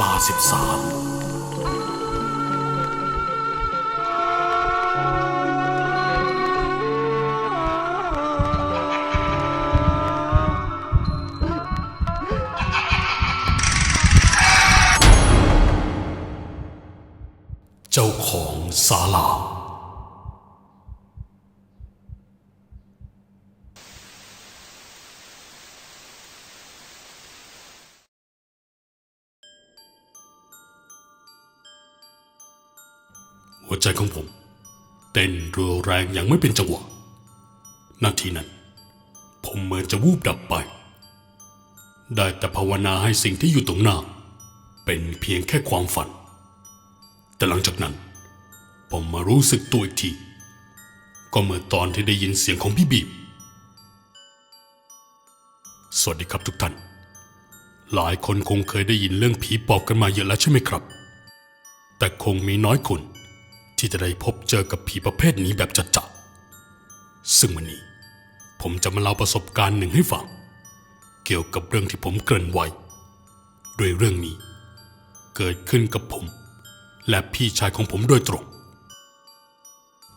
ลาสิบสาม หัวใจของผมเต้นรือแรงอย่างไม่เป็นจังหวะ นาทีนั้น ผมเหมือนจะวูบดับไป ได้แต่ภาวนาให้สิ่งที่อยู่ตรงหน้า เป็นเพียงแค่ความฝัน แต่หลังจากนั้น ผมมารู้สึกตัวอีกที ก็เมื่อตอนที่ได้ยินเสียงของพี่บีบ สวัสดีครับทุกท่าน หลายคนคงเคยได้ยินเรื่องผีปอบกันมาเยอะแล้วใช่ไหมครับ แต่คงมีน้อยคน ที่จะได้พบเจอกับผีประเภทนี้แบบจัดๆซึ่งวันนี้ ผมจะมาเล่าประสบการณ์หนึ่งให้ฟัง เกี่ยวกับเรื่องที่ผมเกริ่นไว้โดยเรื่องนี้ เกิดขึ้นกับผม และพี่ชายของผมโดยตรง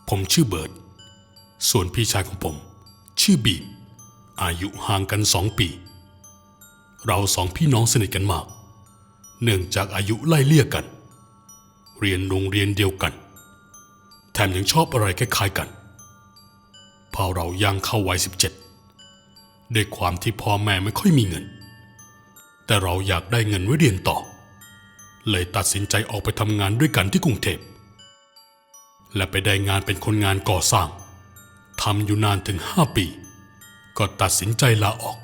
ผมชื่อเบิร์ดส่วนพี่ชายของผม ชื่อบีมอายุห่างกันสองปี เราสองพี่น้องสนิทกันมาก เนื่องจากอายุไล่เลี่ยกัน เรียนโรงเรียนเดียวกัน แถมยังชอบอะไรคล้ายๆกันพอเราย่างเข้าวัยสิบเจ็ดด้วยความที่พ่อแม่ไม่ค่อยมีเงิน แต่เราอยากได้เงินไว้เรียนต่อ เลยตัดสินใจออกไปทำงานด้วยกันที่กรุงเทพ และไปได้งานเป็นคนงานก่อสร้างทำอยู่นานถึงห้าปี ก็ตัดสินใจลาออก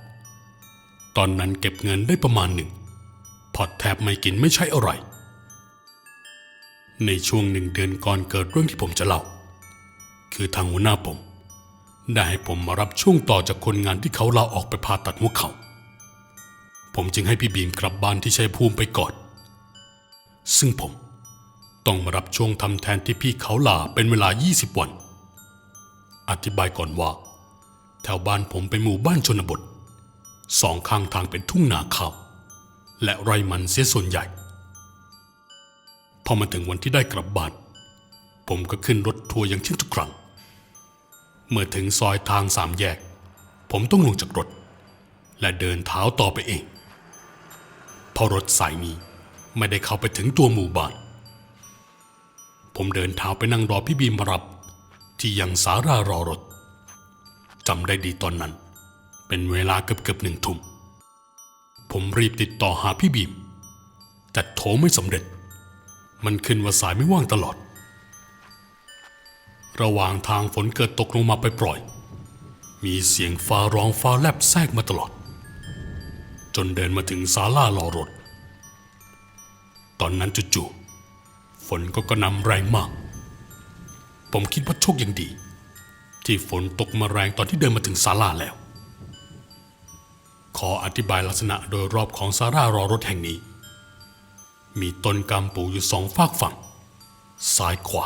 ตอนนั้นเก็บเงินได้ประมาณหนึ่ง พอแทบไม่กินไม่ใช่อะไร ในช่วงหนึ่งเดือนก่อนเกิดเรื่องที่ผมจะเล่า คือทางหัวหน้าผม ได้ให้ผมมารับช่วงต่อจากคนงานที่เขาลาออกไปผ่าตัดหัวเขา ผมจึงให้พี่บีมกลับบ้านที่ชัยภูมิไปก่อน ซึ่งผมต้องมารับช่วงทำแทนที่พี่เขาลาเป็นเวลา 20 วัน อธิบายก่อนว่า แถวบ้านผมเป็นหมู่บ้านชนบท สองข้างทางเป็นทุ่งนาข้าวและไรมันเสียส่วนใหญ่ พอมาถึงวันที่ได้กลับบ้าน ผมก็ขึ้นรถทัวร์อย่างเช่นทุกครั้ง เมื่อถึงซอยทางสามแยก ผมต้องลงจากรถ และเดินเท้าต่อไปเองเพราะรถสายนี้ไม่ได้เข้าไปถึงตัวหมู่บ้าน ผมเดินเท้าไปนั่งรอพี่บีมรับ ที่ยังสารารอรถจำได้ดีตอนนั้น เป็นเวลาเกือบเกือบหนึ่งทุ่มผมรีบติดต่อหาพี่บีมแต่โทรไม่สำเร็จ มันขึ้นว่าสายไม่ว่างตลอด ระหว่างทางฝนเกิดตกลงมาไปปล่อย มีเสียงฟ้าร้องฟ้าแลบแทรกมาตลอด จนเดินมาถึงศาลารอรถ ตอนนั้นจู่ๆฝนก็กระหนำแรงมาก ผมคิดว่าโชคยังดี ที่ฝนตกมาแรงตอนที่เดินมาถึงศาลาแล้ว ขออธิบายลักษณะโดยรอบของศาลารอรถแห่งนี้ มีต้นกำปูอยู่สองฝากฝั่ง ซ้ายขวา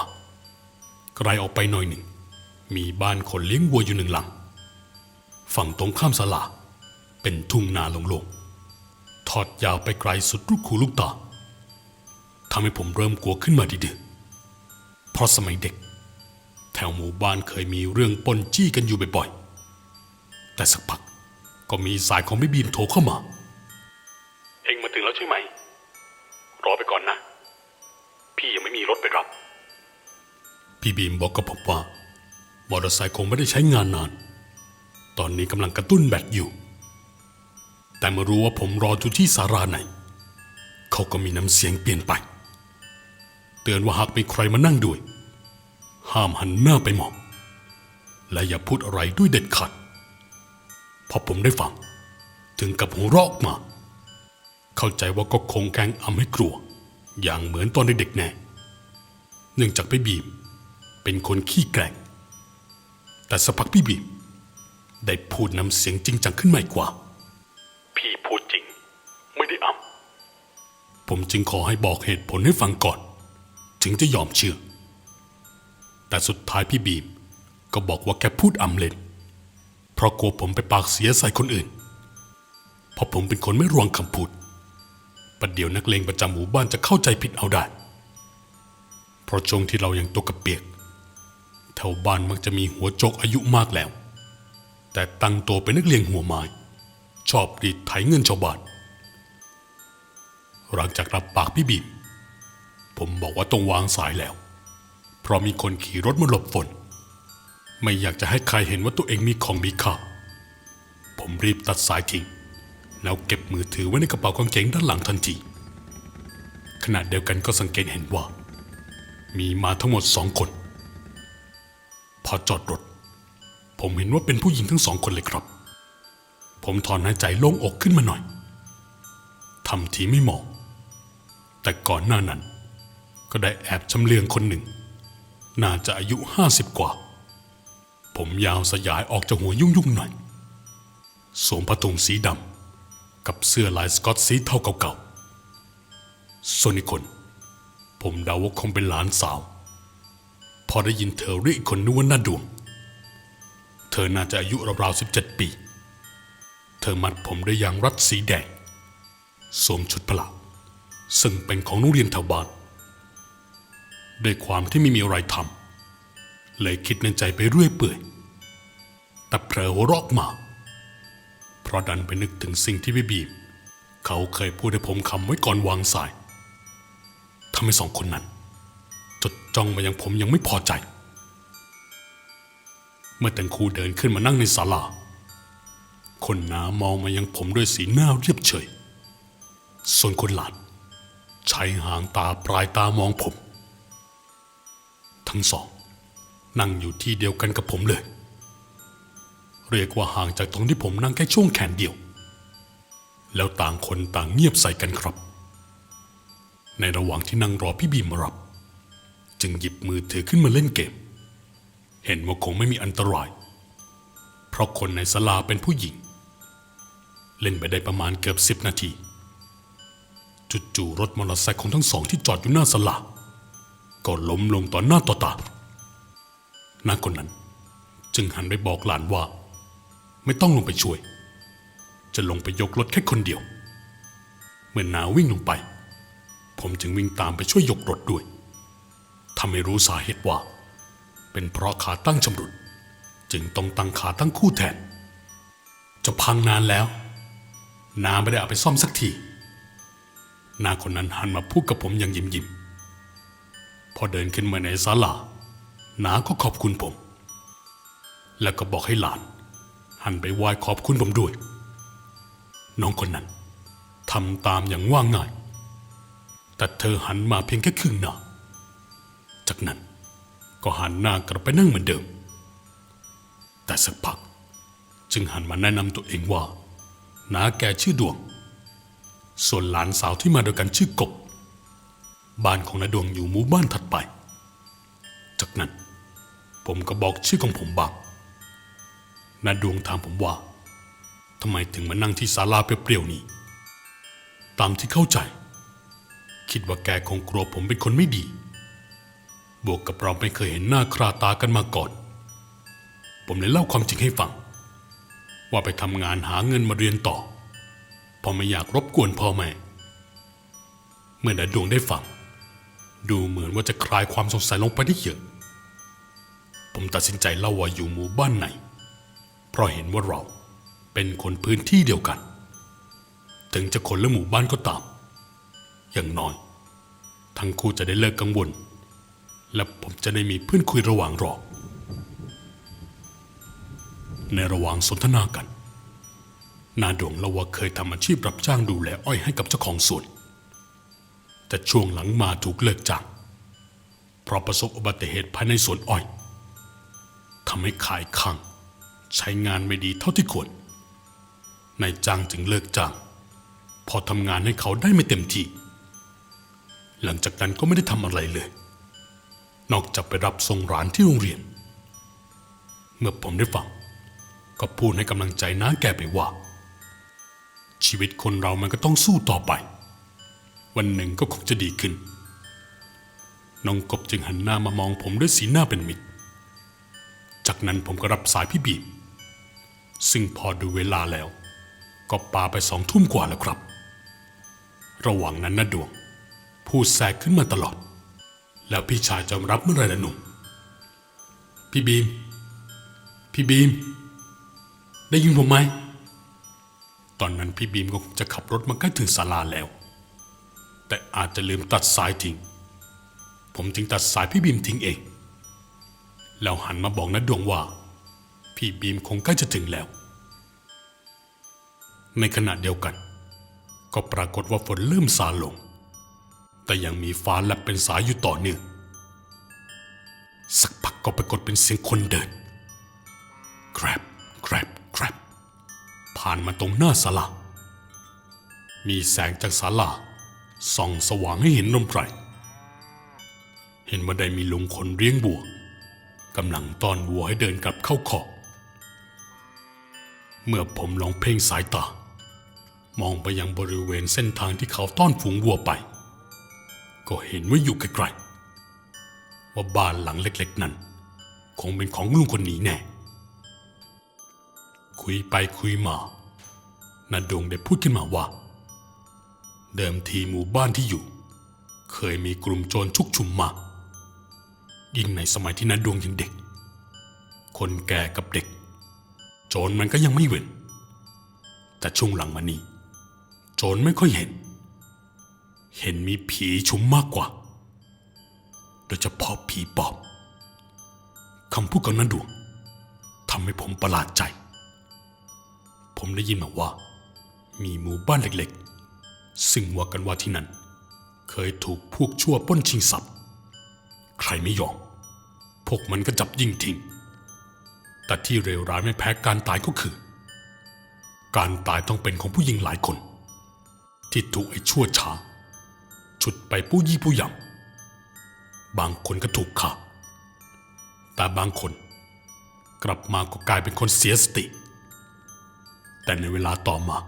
ไกลออกไปหน่อยหนึ่ง มีบ้านคนเลี้ยงวัวอยู่หนึ่งหลัง ฝั่งตรงข้ามศาลาเป็นทุ่งนาโล่งๆทอดยาวไปไกลสุดลูกคูลูกตาทำให้ผมเริ่มกลัวขึ้นมาดีๆเพราะสมัยเด็ก แถวหมู่บ้านเคยมีเรื่องปนจี้กันอยู่บ่อยๆ แต่สักพักก็มีสายของพี่บีมโทรเข้ามา เองมาถึงแล้วใช่ไหม รอไปก่อนนะ พี่ยังไม่มีรถไปรับ พี่บีมบอกกับผมว่ามอเตอร์ไซค์คงไม่ได้ใช้งานนาน ตอนนี้กำลังกระตุ้นแบตอยู่ แต่เมื่อรู้ว่าผมรออยู่ที่สาราไหน เขาก็มีน้ำเสียงเปลี่ยนไป เตือนว่าหากมีใครมานั่งด้วย ห้ามหันหน้าไปมอง และอย่าพูดอะไรด้วยเด็ดขาดพอผมได้ฟัง ถึงกับหัวเราะออกมา เข้าใจว่าก็คงแกล้งอำให้กลัว อย่างเหมือนตอนเด็กๆแน่ เนื่องจากพี่บีม เป็นคนขี้แกล้งแต่สักพักพี่บีม ได้พูดน้ำเสียงจริงจังขึ้นมาอีกว่า พี่พูดจริง ไม่ได้อำผมจึงขอให้บอกเหตุผลให้ฟังก่อน ถึงจะยอมเชื่อ แต่สุดท้ายพี่บีม ก็บอกว่าแค่พูดอำเล่นเพราะกลัวผมไปปากเสียใส่คนอื่น เพราะผมเป็นคนไม่รวงคำพูดพ ประเดี๋ยวนักเลงประจำหมู่บ้านจะเข้าใจผิดเอาได้ เพราะช่วงที่เรายังตัวกระเปียกแถวบ้านมักจะมีหัวโจกอายุมากแล้ว แต่ตั้งตัวเป็นนักเลงหัวไม้ชอบรีดไถเงินชาวบ้านหลังจากรับปากพี่บีมผมบอกว่าต้องวางสายแล้ว เพราะมีคนขี่รถมาหลบฝน ไม่อยากจะให้ใครเห็นว่าตัวเองมีของมีค่าผมรีบตัดสายทิ้ง แล้วเก็บมือถือไว้ในกระเป๋ากางเกงด้านหลังทันทีขณะเดียวกันก็สังเกตเห็นว่า มีมาทั้งหมดสองคน พอจอดรถ ผมเห็นว่าเป็นผู้หญิงทั้งสองคนเลยครับ ผมถอนหายใจโล่งอกขึ้นมาหน่อยทำทีไม่มองแต่ก่อนหน้านั้น ก็ได้แอบชำเลืองคนหนึ่ง น่าจะอายุห้าสิบกว่า ผมยาวสยายออกจากหัวยุ่งๆหน่อยสวมผ้าถุงสีดำ กับเสื้อลายสกอตสีเทาเก่าๆส่วนอีกคน ผมเดาว่าคงเป็นหลานสาว พอได้ยินเธอเรียกอีกคนนึกว่าหน้าดวง เธอน่าจะอายุราวๆสิบเจ็ดปี เธอมัดผมด้วยยางรัดสีแดง สวมชุดพละซึ่งเป็นของโรงเรียนแถวบ้านด้วยความที่ไม่มีอะไรทำเลยคิดในใจไปเรื่อยเปื่อยแต่เผลอหัวเรอกมา ราะดันไปนึกถึงสิ่งที่พี่บีมเขาเคยพูดให้ผมคำไว้ก่อนวางสายทำให้สองคนนั้น จดจ้องมายังผมยังไม่พอใจ เมื่อตังคูเดินขึ้นมานั่งในศาลา คนน้ามองมายังผมด้วยสีหน้าเรียบเฉย ส่วนคนหลานใช้หางตาปลายตามองผม ทั้งสอง นั่งอยู่ที่เดียวกันกับผมเลย เรียกว่าห่างจากตรงที่ผมนั่งแค่ช่วงแขนเดียว แล้วต่างคนต่างเงียบใส่กันครับ ในระหว่างที่นั่งรอพี่บีมมารับ จึงหยิบมือถือขึ้นมาเล่นเกม เห็นว่าคงไม่มีอันตราย เพราะคนในศาลาเป็นผู้หญิง เล่นไปได้ประมาณเกือบสิบนาทีจู่ๆรถมอเตอร์ไซค์ของทั้งสองที่จอดอยู่หน้าศาลาก็ล้มลงต่อหน้าต่อตาน้าคนนั้น จึงหันไปบอกหลานว่า ไม่ต้องลงไปช่วย จะลงไปยกรถแค่คนเดียว เมื่อนาวิ่งลงไป ผมจึงวิ่งตามไปช่วยยกรถด้วยทำให้รู้สาเหตุว่า เป็นเพราะขาตั้งชำรุด จึงต้องตั้งขาตั้งคู่แทน จะพังนานแล้ว นาไม่ได้เอาไปซ่อมสักที นาคนนั้นหันมาพูดกับผมอย่างยิ้มยิ้มพอเดินขึ้นมาในศาลา นาก็ขอบคุณผม แล้วก็บอกให้หลาน หันไปไหว้ขอบคุณผมด้วย น้องคนนั้นทำตามอย่างว่าง่าย แต่เธอหันมาเพียงแค่ครึ่งหน้า จากนั้นก็หันหน้ากลับไปนั่งเหมือนเดิม แต่สักพัก จึงหันมาแนะนำตัวเองว่าน้าแกชื่อดวง ส่วนหลานสาวที่มาด้วยกันชื่อกบ บ้านของนาดวงอยู่หมู่บ้านถัดไป จากนั้นผมก็บอกชื่อของผมบ้าง นาดวงถามผมว่าทำไมถึงมานั่งที่ศาลาเปรี้ยวๆนี้ ตามที่เข้าใจ คิดว่าแกคงกลัวผมเป็นคนไม่ดี บวกกับเราไม่เคยเห็นหน้าคราตากันมาก่อน ผมเลยเล่าความจริงให้ฟัง ว่าไปทำงานหาเงินมาเรียนต่อพราะไม่อยากรบกวนพ่อแม่ เมื่อนาดวงได้ฟัง ดูเหมือนว่าจะคลายความสงสัยลงไปได้เยอะ ผมตัดสินใจเล่าว่าอยู่หมู่บ้านไหน เพราะเห็นว่าเราเป็นคนพื้นที่เดียวกัน ถึงจะคนละหมู่บ้านก็ตาม อย่างน้อย ทั้งคู่จะได้เลิกกังวล และผมจะได้มีเพื่อนคุยระหว่างรอ ในระหว่างสนทนากัน นาดวงเล่าว่าเคยทำอาชีพรับจ้างดูแลอ้อยให้กับเจ้าของสวน แต่ช่วงหลังมาถูกเลิกจ้างเพราะประสบอุบัติเหตุภายในสวนอ้อยทำให้ขายข้าง ใช้งานไม่ดีเท่าที่ควรนายจ้างจึงเลิกจ้าง พอทำงานให้เขาได้ไม่เต็มที่ หลังจากนั้นก็ไม่ได้ทำอะไรเลย นอกจากไปรับส่งหลานที่โรงเรียน เมื่อผมได้ฟัง ก็พูดให้กำลังใจน้าแกไปว่า ชีวิตคนเรามันก็ต้องสู้ต่อไป วันหนึ่งก็คงจะดีขึ้น น้องกบจึงหันหน้ามามองผมด้วยสีหน้าเป็นมิตร จากนั้นผมก็รับสายพี่บีม ซึ่งพอดูเวลาแล้ว ก็ปาไปสองทุ่มกว่าแล้วครับ ระหว่างนั้นนะดวง พูดแทรกขึ้นมาตลอด แล้วพี่ชายจะรับเมื่อไรล่ะหนุ่ม พี่บีม พี่บีม ได้ยินผมไหม ตอนนั้นพี่บีมก็คงจะขับรถมาใกล้ถึงศาลาแล้ว แต่อาจจะลืมตัดสายทิ้ง ผมจึงตัดสายพี่บีมทิ้งเอง แล้วหันมาบอกนัดดวงว่า พี่บีมคงใกล้จะถึงแล้ว ในขณะเดียวกัน ก็ปรากฏว่าฝนเริ่มซาลง แต่ยังมีฟ้าแลบเป็นสายอยู่ต่อเนื่องสักพักก็ปรากฏเป็นเสียงคนเดินแกรบแกรบแกรบผ่านมาตรงหน้าศาลา มีแสงจากศาลาส่องสว่างให้เห็นนมไพรเห็นบันไดมีลุงคนเลี้ยงบัวกำลังต้อนวัวให้เดินกลับเข้าคอก เมื่อผมลองเพ่งสายตา มองไปยังบริเวณเส้นทางที่เขาต้อนฝูงวัวไป ก็เห็นว่าอยู่ไกลๆว่าบ้านหลังเล็กๆนั้น คงเป็นของลุงคนนี้แน่ คุยไปคุยมานาดงได้พูดขึ้นมาว่า เดิมทีหมู่บ้านที่อยู่ เคยมีกลุ่มโจรชุกชุมมา ยิ่งในสมัยที่นาดวงยังเด็ก คนแก่กับเด็ก โจรมันก็ยังไม่เว้นแต่ช่วงหลังมานี้ โจรไม่ค่อยเห็น เห็นมีผีชุมมากกว่า โดยเฉพาะผีปอบคำพูดของนั้นดวงทำให้ผมประหลาดใจ ผมได้ยินมาว่า มีหมู่บ้านเล็กๆ ซึ่งว่ากันว่าที่นั่น เคยถูกพวกชั่วป้นชิงทรัพย์ ใครไม่ยอม พวกมันก็จับยิงทิ้ง แต่ที่เลวร้ายไม่แพ้การตายก็คือ การตายต้องเป็นของผู้หญิงหลายคน ที่ถูกไอ้ชั่วช้า ฉุดไปปู้ยี่ปู้ยำบางคนก็ถูกฆ่าแต่บางคนกลับมาก็กลายเป็นคนเสียสติ แต่ในเวลาต่อมา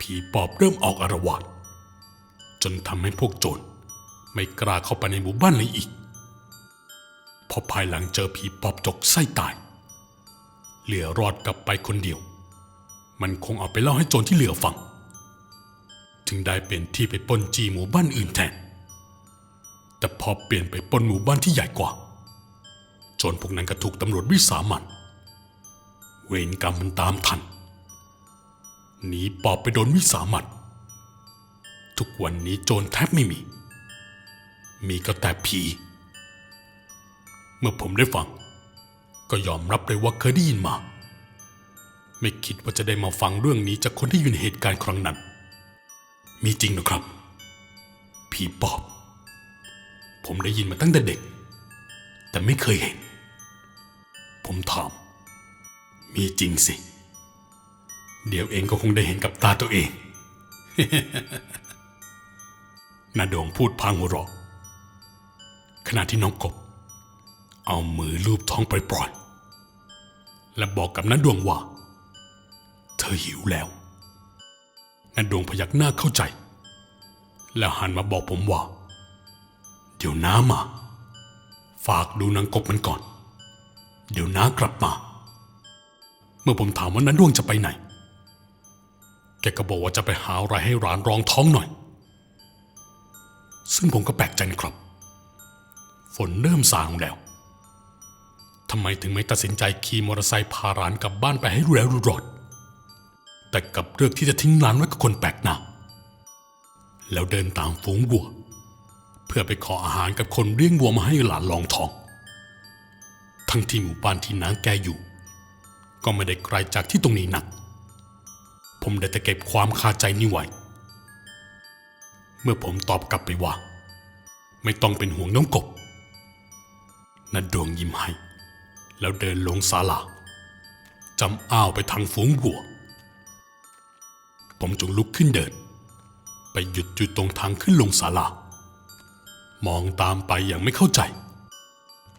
ผีปอบเริ่มออกอารวาสจนทำให้พวกโจรไม่กล้าเข้าไปในหมู่บ้านเลยอีกพอภายหลังเจอผีปอบจกไส้ตาย เหลือรอดกลับไปคนเดียว มันคงเอาไปเล่าให้โจรที่เหลือฟัง ถึงได้เปลี่ยนที่ไปปนจีหมู่บ้านอื่นแทน แต่พอเปลี่ยนไปปนหมู่บ้านที่ใหญ่กว่า โจรพวกนั้นก็ถูกตำรวจวิสามัน เวรกรรมมันตามทัน หนีปอบไปโดนวิสามันทุกวันนี้โจรแทบไม่มี มีก็แต่ผี เมื่อผมได้ฟัง ก็ยอมรับเลยว่าเคยได้ยินมา ไม่คิดว่าจะได้มาฟังเรื่องนี้จากคนที่อยู่ในเหตุการณ์ครั้งนั้น มีจริงเหรอครับ ผีปอบ ผมได้ยินมาตั้งแต่เด็ก แต่ไม่เคยเห็น ผมถาม มีจริงสิ เดี๋ยวเองก็คงได้เห็นกับตาตัวเองนาดงพูดพางหัวเราะขณะที่น้องกบ เอามือลูบท้องปล่อย และบอกกับน้าดวงว่า เธอหิวแล้วน้าดวงพยักหน้าเข้าใจ แล้วหันมาบอกผมว่า เดี๋ยวน้ามา ฝากดูนางกบมันก่อน เดี๋ยวน้ากลับมา เมื่อผมถามว่าน้าดวงจะไปไหน แกก็บอกว่าจะไปหาอะไรให้ร้านรองท้องหน่อย ซึ่งผมก็แปลกใจนะครับ ฝนเริ่มซาลงแล้ว ทำไมถึงไม่ตัดสินใจขี่มอเตอร์ไซค์พาร้านกลับบ้านไปให้รู้แล้วรู้รอดแต่กับเลือกที่จะทิ้งร้านไว้กับคนแปลกหน้าแล้วเดินตามฝูงวัว เพื่อไปขออาหารกับคนเลี้ยงวัวมาให้หลานลองท้อง ทั้งที่หมู่บ้านที่นางแกอยู่ ก็ไม่ได้ไกลจากที่ตรงนี้นัก ผมได้แต่เก็บความคาใจนี้ไว้ เมื่อผมตอบกลับไปว่า ไม่ต้องเป็นห่วงน้องกบนัดดวงยิ้มให้ แล้วเดินลงศาลาจำอ้าวไปทางฝูงวัว ผมจึงลุกขึ้นเดิน ไปหยุดอยู่ตรงทางขึ้นลงศาลามองตามไปอย่างไม่เข้าใจ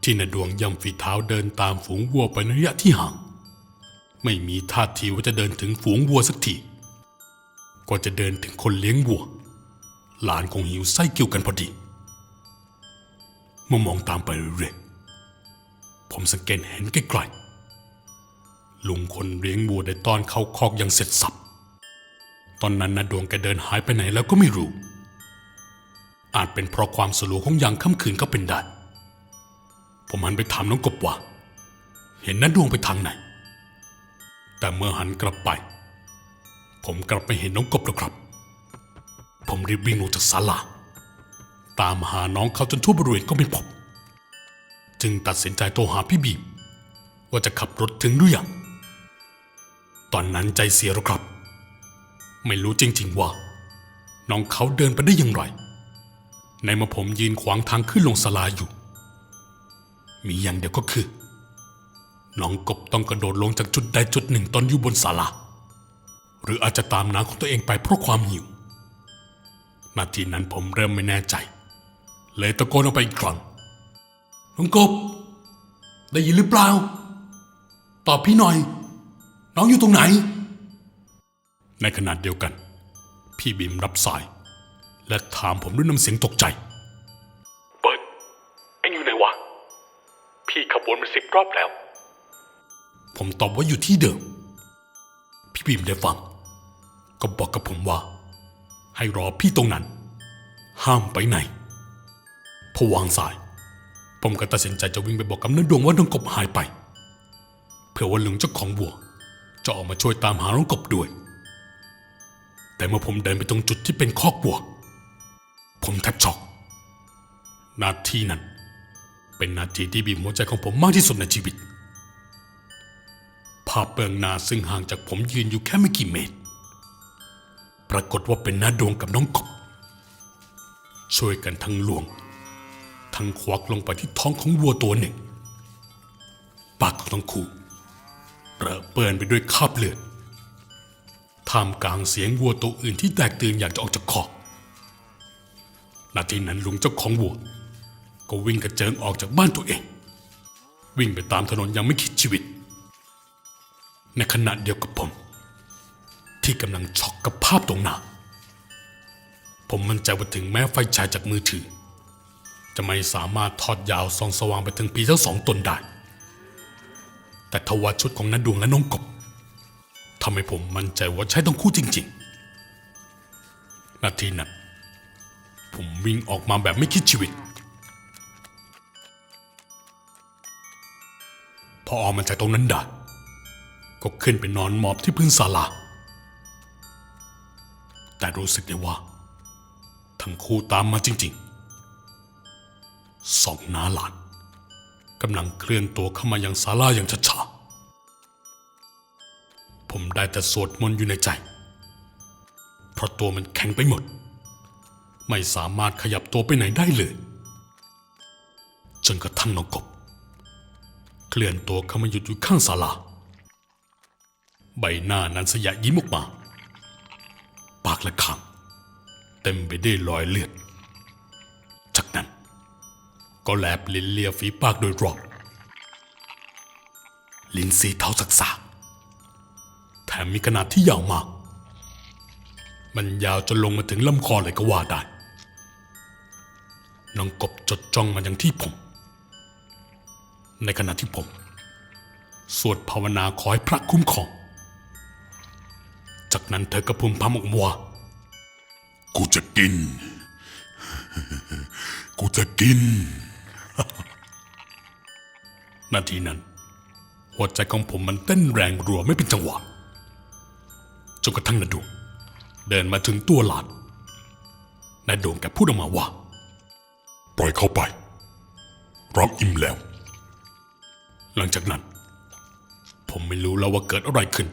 ที่นดวงย่ำฝีเท้าเดินตามฝูงวัวไปในระยะที่ห่าง ไม่มีท่าทีว่าจะเดินถึงฝูงวัวสักทีกว่าจะเดินถึงคนเลี้ยงวัว หลานคงหิวไส้เกี่ยวกันพอดีเมื่อมองตามไปเรื่อย ผมสังเกตเห็นไกลๆลุงคนเลี้ยงวัวได้ตอนเข้าคอกอยังเสร็จสับ ตอนนั้นนาดวงแกเดินหายไปไหนแล้วก็ไม่รู้ อาจเป็นเพราะความสลัวของยามค่ำคืนก็เป็นได้ ผมหันไปถามน้องกบว่า เห็นนาดวงไปทางไหน แต่เมื่อหันกลับไป ผมกลับไปเห็นน้องกบแล้วครับ ผมรีบวิ่งลงจากศาลาตามหาน้องเขาจนทั่วบริเวณก็ไม่พบ จึงตัดสินใจโทรหาพี่บีมว่าจะขับรถถึงหรือยัง ตอนนั้นใจเสียแล้วครับ ไม่รู้จริง ๆ ว่า น้องเขาเดินไปได้อย่างไร ในเมื่อผมยืนขวางทางขึ้นลงศาลาอยู่ มีอย่างเดียวก็คือ น้องกบต้องกระโดดลงจากจุดใดจุดหนึ่งตอนอยู่บนศาลา หรืออาจจะตามน้าของตัวเองไปเพราะความหิวนาทีนั้นผมเริ่มไม่แน่ใจ เลยตะโกนออกไปอีกครั้ง น้องกบ ได้ยินหรือเปล่า ตอบพี่หน่อย น้องอยู่ตรงไหน ในขณะเดียวกัน พี่บิมรับสาย และถามผมด้วยน้ำเสียงตกใจ เปิดเอ็งอยู่ไหนวะ พี่ขับวนมาสิบรอบแล้ว ผมตอบว่าอยู่ที่เดิม พี่บิมได้ฟัง ก็บอกกับผมว่า ให้รอพี่ตรงนั้น ห้ามไปไหนพอวางสาย ผมก็ตัดสินใจจะวิ่งไปบอกกับน้าดวงว่าน้องกบหายไป เพื่อว่าลุงเจ้าของวัว จะออกมาช่วยตามหาน้องกบด้วย แต่เมื่อผมเดินไปตรงจุดที่เป็นคอกวัว ผมแทบช็อก นาทีนั้น เป็นนาทีที่บีบหัวใจของผมมากที่สุดในชีวิต ภาพเบื้องนาซึ่งห่างจากผมยืนอยู่แค่ไม่กี่เมตร ปรากฏว่าเป็นน้าดวงกับน้องกบ ช่วยกันทั้งหลวง ทั้งควักลงไปที่ท้องของวัวตัวหนึ่ง ปากของทั้งคู่เระเปื้อนไปด้วยคราบเลือดท่ามกลางเสียงวัวตัวอื่นที่แตกตื่นอยากจะออกจากคอกนาทีนั้นลุงเจ้าของวัว ก็วิ่งกระเจิงออกจากบ้านตัวเอง วิ่งไปตามถนนยังไม่คิดชีวิต ในขณะเดียวกับผม ที่กำลังช็อกกับภาพตรงหน้า ผมมั่นใจว่าถึงแม้ไฟฉายจากมือถือ จะไม่สามารถทอดยาวส่องสว่างไปถึงปีทั้งสองตนได้ แต่ทว่าชุดของนันดวงและน้องกบทำให้ผมมั่นใจว่าใช่ต้องคู่จริง ๆ นาทีนั้น ผมวิ่งออกมาแบบไม่คิดชีวิต พอออกมาจากตรงนั้นได้ก็ขึ้นไปนอนหมอบที่พื้นศาลา แต่รู้สึกได้ว่า ทั้งคู่ตามมาจริง ๆ สองน้าหลานกำลังเคลื่อนตัวเข้ามายังศาลาอย่างช้าๆ ผมได้แต่สวดมนต์อยู่ในใจ เพราะตัวมันแข็งไปหมด ไม่สามารถขยับตัวไปไหนได้เลย จนกระทั่งน้องกบ เคลื่อนตัวเข้ามาหยุดอยู่ข้างศาลา ใบหน้านั้นสยะยิ้มออกมา ปากและคางเต็มไปด้วยรอยเลือด ก็แลบลิ้นเลียฝีปากโดยรอบลิ้นสีเทาสักๆแถมมีขนาดที่ยาวมาก มันยาวจนลงมาถึงลำคอเลยก็ว่าได้น้องกบจดจ้องมาอย่างที่ผม ในขณะที่ผม สวดภาวนาขอให้พระคุ้มครอง จากนั้นเธอก็พึมพำออกมาว่ากูจะกิน กูจะกิน นาทีนั้น หัวใจของผมมันเต้นแรงรัวไม่เป็นจังหวะจนกระทั่งนาดวงเดินมาถึงตัวหลานนาดวงแกพูดออกมาว่า ปล่อยเขาไปเราอิ่มแล้ว หลังจากนั้น ผมไม่รู้แล้วว่าเกิดอะไรขึ้น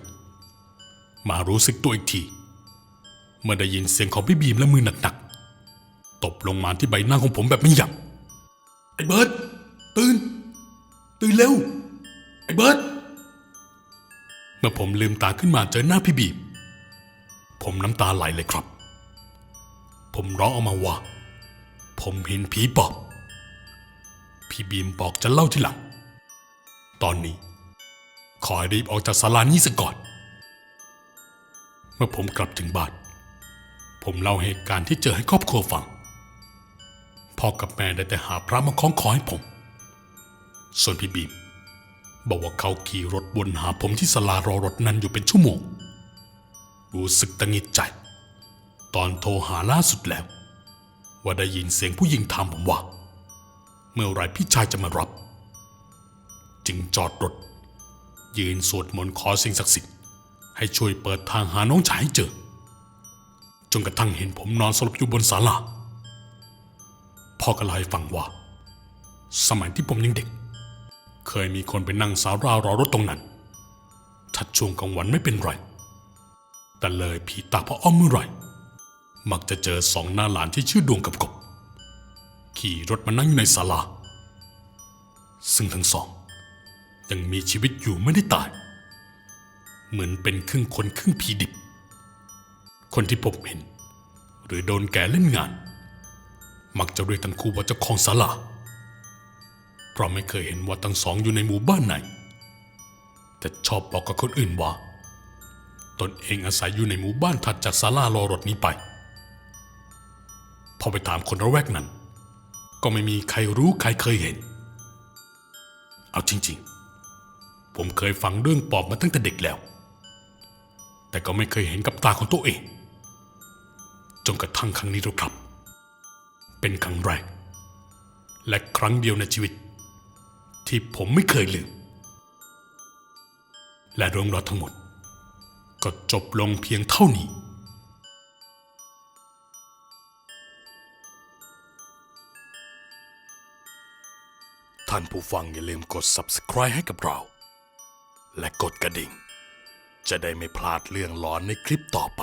มารู้สึกตัวอีกที เมื่อได้ยินเสียงของพี่บีมและมือหนักๆตบลงมาที่ใบหน้าของผมแบบไม่หยั้งไอ้เบิร์ดตื่น ตื่นเร็ว ไอ้เบิร์ดเมื่อผมลืมตาขึ้นมาเจอหน้าพี่บีมผมน้ำตาไหลเลยครับ ผมร้องออกมาว่า ผมเห็นผีปอบ พี่บีมบอกจะเล่าทีหลัง ตอนนี้ ขอให้รีบออกจากศาลานี้ซะก่อน เมื่อผมกลับถึงบ้านผมเล่าเหตุการณ์ที่เจอให้ครอบครัวฟังพ่อกับแม่ได้แต่หาพระมาคล้องคอให้ผม ส่วนพี่บีมบอกว่าเขาขี่รถวนหาผมที่ศาลารอรถนั้นอยู่เป็นชั่วโมง รู้สึกตังหงิดใจ ตอนโทรหาล่าสุดแล้ว ว่าได้ยินเสียงผู้หญิงถามผมว่า เมื่อไรพี่ชายจะมารับ จึงจอดรถ ยืนสวดมนต์ขอสิ่งศักดิ์สิทธิ์ให้ช่วยเปิดทางหาน้องชายให้เจอ จนกระทั่งเห็นผมนอนสลบอยู่บนศาลาพ่อก็เล่าให้ฟังว่า สมัยที่ผมยังเด็ก เคยมีคนไปนั่งสาวราวรอรถตรงนั้นถ้าช่วงกลางวันไม่เป็นไร แต่เลยผีตาพระอ้อมเมื่อไหร่ มักจะเจอสองหน้าหลานที่ชื่อดวงกับกบ ขี่รถมานั่งอยู่ในศาลา ซึ่งทั้งสอง ยังมีชีวิตอยู่ไม่ได้ตาย เหมือนเป็นครึ่งคนครึ่งผีดิบ คนที่ผมเห็น หรือโดนแกเล่นงาน มักจะเรียกทั้งคู่ว่าเจ้าของศาลา เพราะไม่เคยเห็นว่าทั้งสองอยู่ในหมู่บ้านไหน แต่ชอบบอกกับคนอื่นว่า ตนเองอาศัยอยู่ในหมู่บ้านถัดจากศาลารอรถนี้ไป พอไปถามคนระแวกนั้น ก็ไม่มีใครรู้ใครเคยเห็น เอาจริง ๆ ผมเคยฟังเรื่องปอบมาตั้งแต่เด็กแล้ว แต่ก็ไม่เคยเห็นกับตาของตัวเอง จนกระทั่งครั้งนี้แหละครับ เป็นครั้งแรกและครั้งเดียวในชีวิต ที่ผมไม่เคยลืม และเรื่องราวทั้งหมด ก็จบลงเพียงเท่านี้ ท่านผู้ฟังอย่าลืมกด subscribe ให้กับเรา และกดกระดิ่ง จะได้ไม่พลาดเรื่องหลอนในคลิปต่อไป